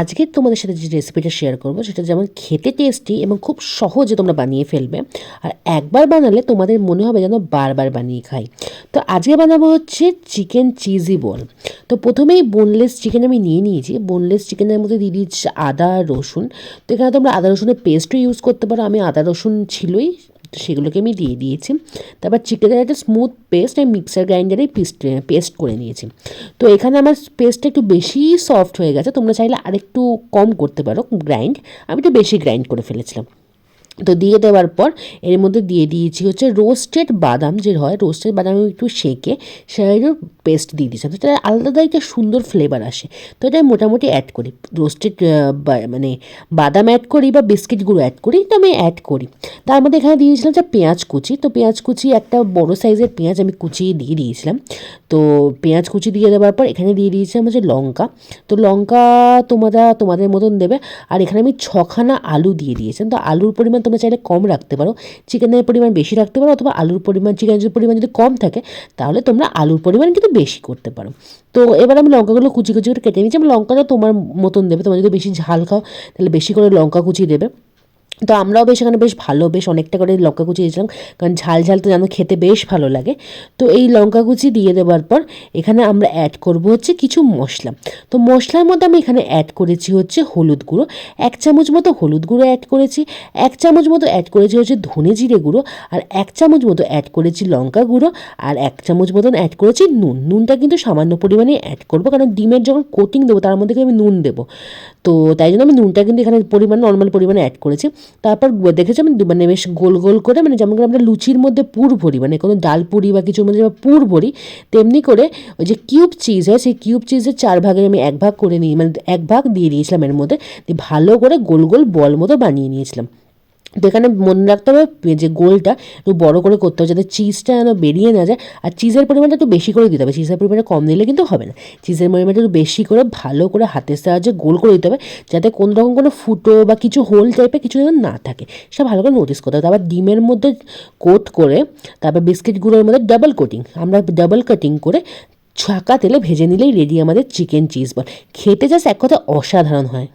আজকে তোমাদের সাথে যে রেসিপিটা শেয়ার করব, সেটা যেমন খেতে টেস্টি এবং খুব সহজে তোমরা বানিয়ে ফেলবে, আর একবার বানালে তোমাদের মনে হবে যেন বারবার বানিয়ে খাই। তো আজকে বানাবো হচ্ছে চিকেন চিজি বল তো প্রথমেই বোনলেস চিকেন আমি নিয়ে নিয়েছি। বোনলেস চিকেনের মধ্যে দিয়ে দিচ্ছি আদা রসুন। তো এখানে তোমরা আদা রসুনের পেস্টও ইউজ করতে পারো। আমি আদা রসুন ছিলই তো সেগুলোকে আমি দিয়ে দিয়েছি। তারপর চিকেনের একটা স্মুথ পেস্ট আমি মিক্সার গ্রাইন্ডারে পিস্ট পেস্ট করে নিয়েছি। তো এখানে আমার পেস্টটা একটু বেশি সফট হয়ে গেছে, তোমরা চাইলে আরেকটু কম করতে পারো গ্রাইন্ড আমি একটু বেশি গ্রাইন্ড করে ফেলেছিলাম। তো দিয়ে দেওয়ার পর এর মধ্যে দিয়ে দিয়েছি হচ্ছে রোস্টেড বাদাম, যে হয় রোস্টেড বাদাম একটু সেকে সেটারও পেস্ট দিয়ে দিয়েছিলাম তো এটা আলাদা একটা সুন্দর ফ্লেভার আসে। তো এটা মোটামুটি অ্যাড করি। রোস্টেড মানে বাদাম অ্যাড করি বা বিস্কিট গুঁড়ো অ্যাড করি তো আমি অ্যাড করি। তার মধ্যে এখানে দিয়েছিলাম যে পেঁয়াজ কুচি। তো পেঁয়াজ কুচি একটা বড় সাইজের পেঁয়াজ আমি কুচিয়ে দিয়ে দিয়েছিলাম। তো পেঁয়াজ কুচি দিয়ে দেওয়ার পর এখানে দিয়ে দিয়েছিলাম হচ্ছে লঙ্কা। তো লঙ্কা তোমরা তোমাদের মতন দেবে। আর এখানে আমি ছখানা আলু দিয়ে দিয়েছিলাম। তো আলুর পরিমাণ তোমরা চাইলে কম রাখতে পারো। চিকেনের পরিমাণ বেশি রাখতে পারো অথবা আলুর পরিমাণ, চিকেনের পরিমাণ যদি কম থাকে, তাহলে তোমরা আলুর পরিমাণ কিন্তু বেশি করতে পারো। তো এবার আমি লঙ্কাগুলো কুচি কুচি করে কেটে নিয়েছি আমি লঙ্কাটা তোমার মতন দেবে। তোমার যদি বেশি ঝাল খাও, তাহলে বেশি করে লঙ্কা কুচি দেবে। তো আমরাও বেশ এখানে বেশ ভালো, বেশ অনেকটা করে লঙ্কা কুচি দিয়েছিলাম। কারণ ঝাল ঝাল তো জানো খেতে বেশ ভালো লাগে। তো এই লঙ্কা কুচি দিয়ে দেওয়ার পর এখানে আমরা অ্যাড করব হচ্ছে কিছু মশলা। তো মশলার মধ্যে আমি এখানে অ্যাড করেছি হচ্ছে হলুদ গুঁড়ো। এক চামচ মতো হলুদ গুঁড়ো অ্যাড করেছি। এক চামচ মতো অ্যাড করেছি হচ্ছে ধনে জিরে গুঁড়ো। আর এক চামচ মতো অ্যাড করেছি লঙ্কা গুঁড়ো। আর এক চামচ মতন অ্যাড করেছি নুন। নুনটা কিন্তু সামান্য পরিমাণে অ্যাড করব। কারণ ডিমের যখন কোটিং দেবো, তার মধ্যে আমি নুন দেবো। তো তাই জন্য আমি নুনটা কিন্তু এখানে পরিমাণ নর্মাল পরিমাণে অ্যাড করেছি। তারপর দেখেছি আমি মানে বেশ গোল গোল করে মানে যেমন করে আমরা লুচির মধ্যে পুর ভরি মানে কোনো ডাল পুরি বা কিছুর মধ্যে যেমন পুর ভরি, তেমনি করে ওই যে কিউব চিজ হয়, সেই কিউব চিজের চার ভাগে আমি এক ভাগ করে নিই মানে এক ভাগ দিয়ে দিয়েছিলাম এর মধ্যে ভালো করে গোল গোল বল মতো বানিয়ে নিয়েছিলাম। তো এখানে মনে রাখতে হবে যে গোলটা একটু বড়ো করে করতে হবে যাতে চিজটা যেন বেরিয়ে না যায়। আর চিজের পরিমাণটা একটু বেশি করে দিতে হবে। চিজের পরিমাণটা কম দিলে কিন্তু হবে না। চিজের পরিমাণটা একটু বেশি করে, ভালো করে হাতের সাহায্যে গোল করে দিতে হবে যাতে কোনো রকম কোনো ফুটো বা কিছু হোল টাইপের কিছু যেন না থাকে। সেটা ভালো করে নোটিস করতে হবে। তারপর ডিমের মধ্যে কোট করে, তারপর বিস্কিটগুলোর মধ্যে ডাবল কোটিং আমরা ডাবল কাটিং করে ছাকা তেলে ভেজে নিলেই রেডি আমাদের চিকেন চিজ বল খেতে জাস্ট এক কথা অসাধারণ হয়।